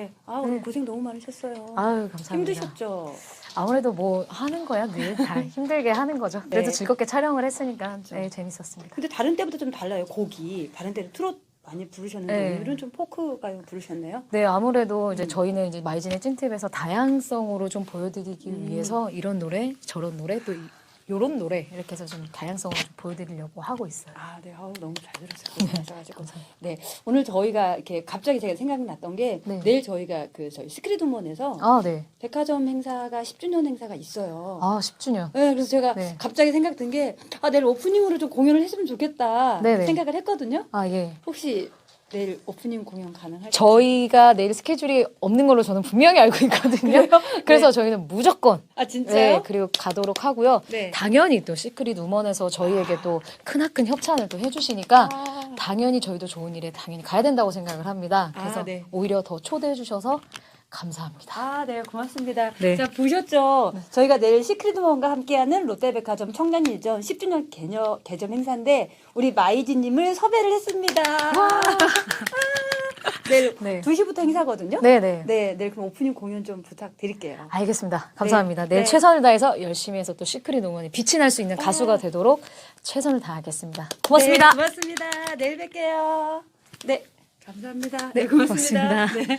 네. 아, 오늘 고생 너무 많으셨어요. 아유 감사합니다. 힘드셨죠? 아무래도 뭐 하는 거야 늘 다 힘들게 하는 거죠. 그래도 네. 즐겁게 촬영을 했으니까 네, 재밌었습니다. 근데 다른 때보다 좀 달라요. 곡이 다른 때는 트롯 많이 부르셨는데 네. 오늘은 좀 포크 가요 부르셨네요. 네 아무래도 음. 이제 저희는 이제 마이진의 찐팁에서 다양성으로 좀 보여드리기 음. 위해서 이런 노래 저런 노래 또 이- 요런 노래 이렇게 해서 좀 다양성을 좀 보여드리려고 하고 있어요. 아, 네. 아우, 너무 잘 들었어요. 고생하셔가지고. 네. 오늘 저희가 이렇게 갑자기 제가 생각났던 게 네. 내일 저희가 그 저희 스크린 우먼에서 아 네. 백화점 행사가 10주년 행사가 있어요. 아 10주년. 네, 그래서 제가 네. 갑자기 생각든 게, 아, 내일 오프닝으로 좀 공연을 했으면 좋겠다 네 네. 생각을 했거든요. 아 예. 혹시 내일 오프닝 공연 가능할까요? 저희가 내일 스케줄이 없는 걸로 저는 분명히 알고 있거든요. 그래서 저희는 무조건 아, 진짜요? 네 그리고 가도록 하고요. 네. 당연히 또 시크릿 우먼에서 저희에게 또 크나큰 협찬을 또 해주시니까 아, 당연히 저희도 좋은 일에 당연히 가야 된다고 생각을 합니다. 아, 그래서 네. 오히려 더 초대해 주셔서 감사합니다. 아, 네, 고맙습니다. 네. 자, 보셨죠? 저희가 내일 시크릿몬과 함께하는 롯데백화점 청년 일전 10주년 개념, 개점 행사인데, 우리 마이지님을 섭외를 했습니다. 아, 내일 네. 2시부터 행사거든요? 네네. 네, 내일 그럼 오프닝 공연 좀 부탁드릴게요. 알겠습니다. 감사합니다. 네. 내일 네. 최선을 다해서 열심히 해서 또 시크릿 우먼이 빛이 날 수 있는 가수가 되도록 최선을 다하겠습니다. 고맙습니다. 네, 고맙습니다. 내일 뵐게요. 네, 감사합니다. 네, 고맙습니다. 네.